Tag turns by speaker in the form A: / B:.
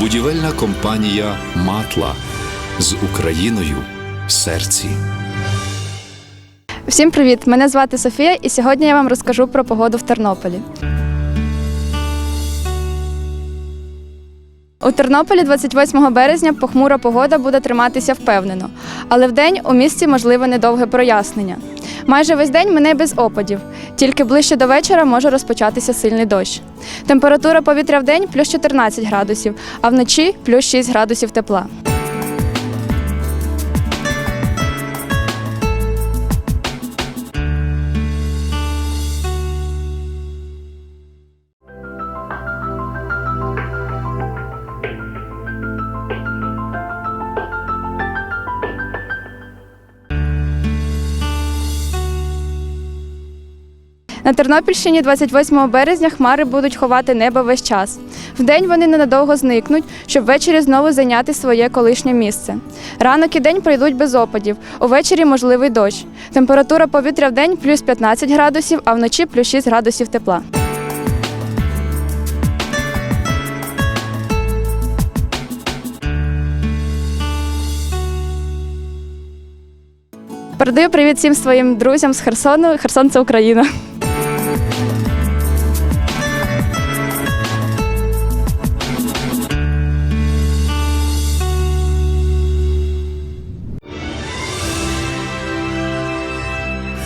A: Будівельна компанія Матла з Україною в серці.
B: Всім привіт! Мене звати Софія, і сьогодні я вам розкажу про погоду в Тернополі. У Тернополі 28 березня похмура погода буде триматися впевнено, але вдень у місті можливе недовге прояснення. Майже весь день мине без опадів, тільки ближче до вечора може розпочатися сильний дощ. Температура повітря в день плюс 14 градусів, а вночі плюс 6 градусів тепла. На Тернопільщині 28 березня хмари будуть ховати небо весь час. Вдень вони ненадовго зникнуть, щоб ввечері знову зайняти своє колишнє місце. Ранок і день пройдуть без опадів. Увечері можливий дощ. Температура повітря в день плюс 15 градусів, а вночі плюс 6 градусів тепла. Передаю привіт всім своїм друзям з Херсону. Херсон це Україна.